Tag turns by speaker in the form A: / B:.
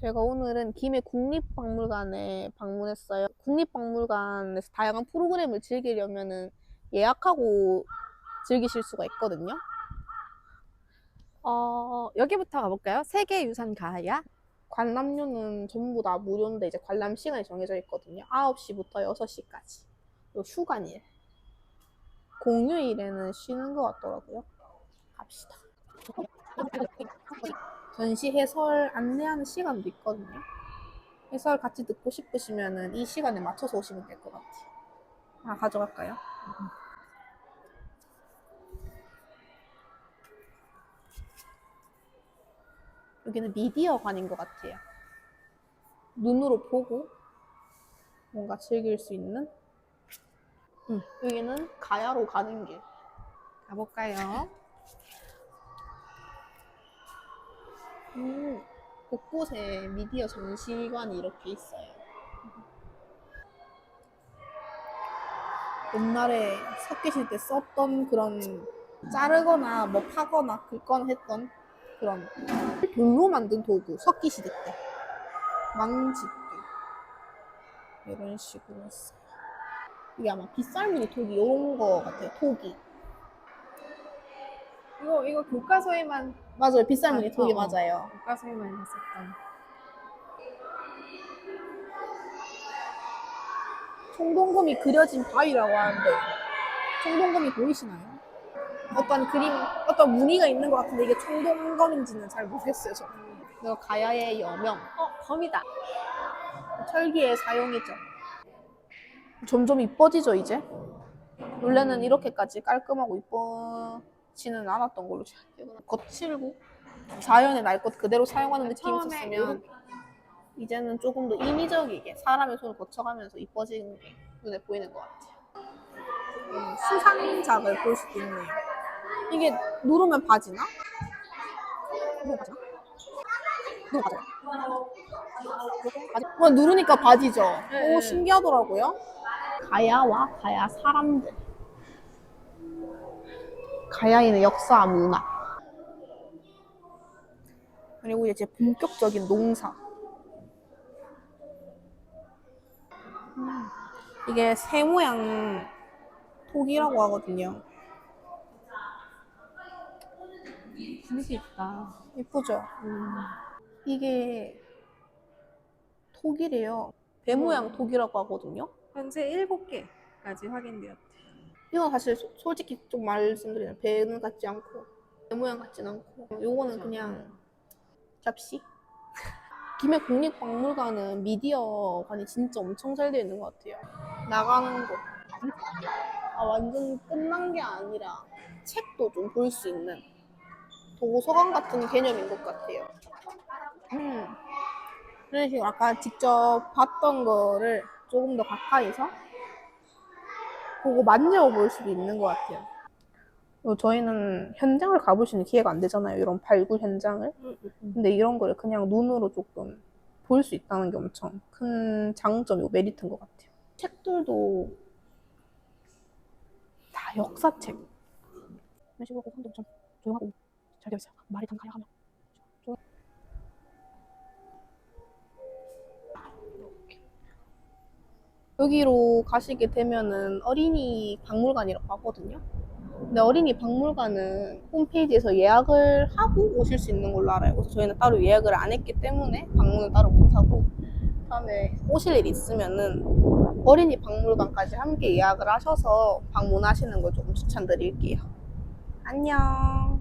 A: 제가 오늘은 김해 국립박물관에 방문했어요. 국립박물관에서 다양한 프로그램을 즐기려면은 예약하고 즐기실 수가 있거든요.
B: 어, 여기부터 가볼까요? 세계유산 가야?
A: 관람료는 전부 다 무료인데 이제 관람 시간이 정해져 있거든요. 9시부터 6시까지. 요 휴관일. 공휴일에는 쉬는 것 같더라고요. 갑시다. 전시 해설 안내하는 시간도 있거든요. 해설 같이 듣고 싶으시면은 이 시간에 맞춰서 오시면 될 것 같아요. 아, 가져갈까요? 여기는 미디어관인 것 같아요. 눈으로 보고 뭔가 즐길 수 있는 음, 여기는 가야로 가는 길.
B: 가볼까요?
A: 음, 곳곳에 미디어 전시관이 이렇게 있어요. 옛날에 섞이실 때 썼던 그런 자르거나 뭐 파거나 긁거나 했던 그런 돌로 만든 도구 석기시대 때 망치들 이런 식으로 했어요. 이게 아마 빗살무늬 토기 이런 거 같아요. 토기
B: 이거, 이거 교과서에만,
A: 맞아요. 빗살무늬
B: 아,
A: 토기
B: 어, 어.
A: 맞아요.
B: 교과서에만 했었던.
A: 청동검이 그려진 바위라고 하는데 청동검이 보이시나요? 어떤 그림, 어떤 무늬가 있는 것 같은데 이게 청동검인지는 잘 모르겠어요. 저는. 이거 가야의 여명,
B: 어, 검이다.
A: 철기의 사용이죠. 점점 이뻐지죠 이제. 원래는 이렇게까지 깔끔하고 이뻐 지는 않았던 걸로 기억해요. 거칠고 자연의 날 것 그대로 사용하는 느낌이 있었으면 이제는 조금 더 인위적이게 사람의 손을 거쳐가면서 이뻐지는 게 눈에 보이는 것 같아요. 음, 수상작을 볼 수도 있네요. 이게 누르면 바지나? 누르면 바지나? 누르면 바지나? 바지? 뭐 누르니까 바지죠.
B: 네,
A: 오
B: 네.
A: 신기하더라고요. 가야와 가야 사람들. 가야인의 역사 문화. 그리고 이제 본격적인 농사. 음, 이게 새 모양 톡이라고 하거든요.
B: 분위기 있다.
A: 예쁘죠?
B: 음.
A: 이게 톡이래요. 배 모양 톡이라고 하거든요.
B: 현재 7개까지 확인되었대.
A: 이건 사실 소- 솔직히 좀 말씀드리면 배는 같지 않고 배 모양 같진 않고 요거는 그냥 접시? 김해 국립박물관은 미디어관이 진짜 엄청 잘 되어 있는 것 같아요. 나가는 거. 아, 완전 끝난 게 아니라 책도 좀 볼 수 있는 도서관 같은 개념인 것 같아요. 음. 그런 식으로 아까 직접 봤던 거를 조금 더 가까이서 보고 만져 볼 수도 있는 것 같아요. 어, 저희는 현장을 가볼 수 있는 기회가 안 되잖아요. 이런 발굴 현장을. 근데 이런 거를 그냥 눈으로 조금 볼 수 있다는 게 엄청 큰 장점이고 메리트인 것 같아요. 책들도 다 역사책. 식으로 성도 좀 조용하고 잘 되어 있어요. 말이 단 가야 하면. 여기로 가시게 되면은 어린이 박물관이라고 하거든요. 근데 어린이 박물관은 홈페이지에서 예약을 하고 오실 수 있는 걸로 알아요. 그래서 저희는 따로 예약을 안 했기 때문에 방문을 따로 못 하고 다음에 오실 일 있으면은 어린이 박물관까지 함께 예약을 하셔서 방문하시는 걸 조금 추천드릴게요. 안녕.